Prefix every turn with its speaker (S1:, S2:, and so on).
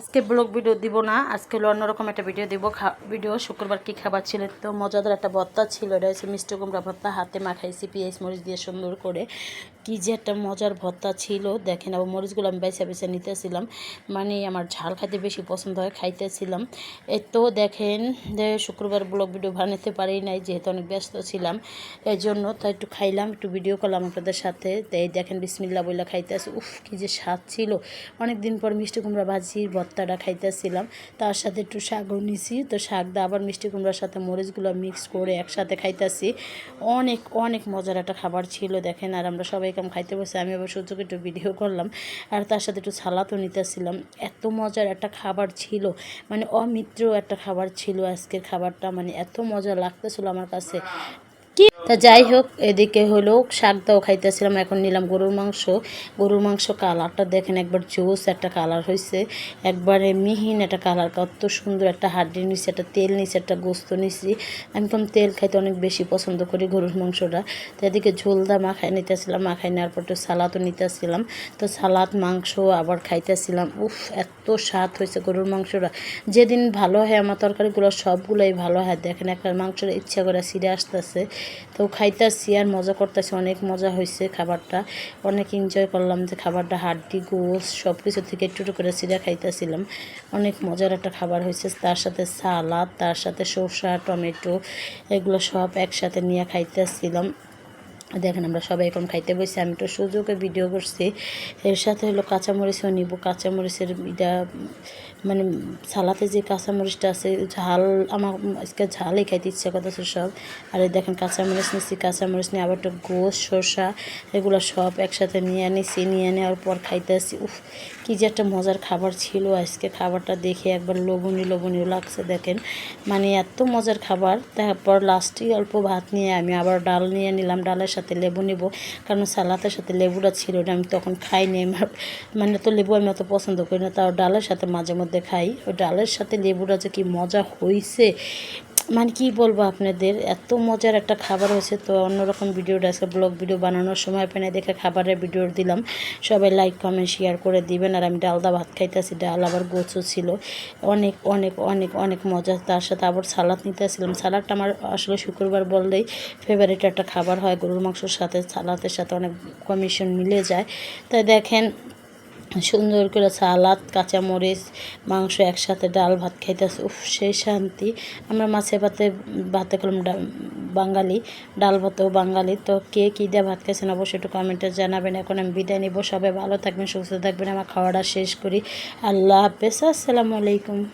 S1: আজকে blog video দিব না, আজকে হলো অন্যরকম একটা ভিডিও দিব। ভিডিও শুক্রবার কী খাবার ছিল, তো মজাদার একটা ভর্তা ছিল, এটা হচ্ছে মিষ্টি কুমড়া ভর্তা, হাতে মাখাইছি পেঁয়াজ মরিচ দিয়ে সুন্দর করে। কি যে একটা মজার ভর্তা ছিল। দেখেন আবার মরিচগুলো আমি বেছে বেছে নিতেছিলাম। মানে আমার ঝাল খাইতে বেশি পছন্দ হয়, খাইতেছিলাম। তো দেখেন, যে শুক্রবার ব্লগ ভিডিও বানাতে পারি নাই, যেহেতু অনেক ব্যস্ত ছিলাম, এই জন্য তো একটু খাইলাম, একটু ভিডিও করলাম আপনাদের সাথে। তো এই দেখেন বিসমিল্লা বইলা খাইতেছি। উফ, কি যে স্বাদ ছিল। অনেক দিন পর মিষ্টি কুমড়া ভাজির ভর্তাটা খাইতেছিলাম। তার সাথে একটু শাকও নিছি। তো শাক দিয়ে আবার মিষ্টি কুমড়ার সাথে মরিচগুলো মিক্স করে একসাথে খাইতেছি। অনেক অনেক মজার একটা খাবার ছিল, দেখেন। আর আমরা সবাই কেমন খাইতে বসে, আমি আবার সূর্যকে একটু ভিডিও করলাম। আর তার সাথে একটু সালাদও নিতেছিলাম। এত মজার একটা খাবার ছিল মানে অমিত্র একটা খাবার ছিল আজকের খাবারটা মানে এত মজা লাগতেছিল আমার কাছে। কি? তা যাই হোক, এদিকে হলো শাক দাও খাইতেছিলাম, এখন নিলাম গরুর মাংস। গরুর মাংস কালারটা দেখেন একবার জোস একটা কালার হয়েছে একবারে মিহিন একটা কালার, কত সুন্দর একটা হাড্ডি নিছি, একটা তেল নিছি, একটা গোস্ত নিছি। একদম তেল খাইতে অনেক বেশি পছন্দ করি গরুর মাংসটা। তো এদিকে ঝোলদা মাখাই নিতেছিলাম মাখাই নেওয়ার পর তো সালাদও নিতেছিলাম। তো সালাদ, মাংস আবার খাইতেছিলাম। উফ, এত স্বাদ হয়েছে গরুর মাংসটা। যেদিন ভালো হয় আমার তরকারিগুলো সবগুলোই ভালো হয়। দেখেন একটা মাংসের ইচ্ছা করে সিরে আসতেছে। তো খাইতেছি আর মজা করতেছি, অনেক মজা হয়েছে খাবারটা। অনেক এনজয় করলাম যে খাবারটা হাড্ডি, গোস সব কিছু থেকে একটু একটু করে সিরা খাইতেছিলাম। অনেক মজার একটা খাবার হয়েছে তার সাথে সালাদ, তার সাথে সরষা, টমেটো, এগুলো সব একসাথে নিয়ে খাইতেছিলাম। দেখেন আমরা সবাই এখন খাইতে বসে আমি তো সুযোগে ভিডিও করছি। এর সাথে হলো কাঁচামরিচও নিব, কাঁচামরিচের এটা মানে সালাতে যে কাঁচামরিচটা আছে, ঝাল আমার আজকে ঝালই খাইতে ইচ্ছা করতেছে সব। আর এই দেখেন কাঁচামরিচ নিচ্ছি কাঁচামরিচ নিয়ে আবার একটু গোস শসা এগুলো সব একসাথে নিয়ে নিছি নিয়ে নেওয়ার পর খাইতে খাইতেছি। উফ, কী যে একটা মজার খাবার ছিল আজকে খাবারটা দেখে একবার লবণী লবণীয় লাগছে, দেখেন। মানে এত মজার খাবার, তারপর লাস্টে অল্প ভাত নিয়ে আমি আবার ডাল নিয়ে নিলাম, ডালের সাথে লেবু নেব। কারণ সালাতের সাথে লেবুটা ছিল না, আমি তখন খাইনি। আমার মানে তো লেবু আমি অত পছন্দ করি না, তাও ডালের সাথে মাঝে মধ্যে খাই। ওই ডালের সাথে লেবুটা যে কি মজা হয়েছে মানে কি বলব আপনাদের? এত মজার একটা খাবার হয়েছে। তো অন্যরকম ভিডিওটা আজকে ব্লগ ভিডিও বানানোর সময় পেনে দেখে খাবারের ভিডিও দিলাম। সবাই লাইক কমেন্ট শেয়ার করে দিবেন। আর আমি ডালদা ভাত খাইতেছি, ডাল আবার গোছও ছিল। অনেক অনেক অনেক অনেক মজা। তার সাথে আবার সালাদ নিতেছিলাম। সালাদটা আমার আসলে শুক্রবার বললেই ফেভারিট একটা খাবার হয়। গরুর মাংসর সাথে সালাদের সাথে অনেক কমিশন মিলে যায়। তাই দেখেন সুন্দর করে সালাদ, কাঁচামরিচ, মাংস একসাথে ডাল ভাত খাইতেছে। উফ, সেই শান্তি। আমরা মাছে ভাতে ভাতে করলাম বাঙালি, ডাল ভাতেও বাঙালি। তো কে কী দিয়ে ভাত খাইছেন অবশ্যই একটু কমেন্টে জানাবেন। এখন আমি বিদায় নিব। সবাই ভালো থাকবেন, সুস্থ থাকবেন। আমার খাওয়াটা শেষ করি। আল্লাহ হাফেজ। আসসালামু আলাইকুম।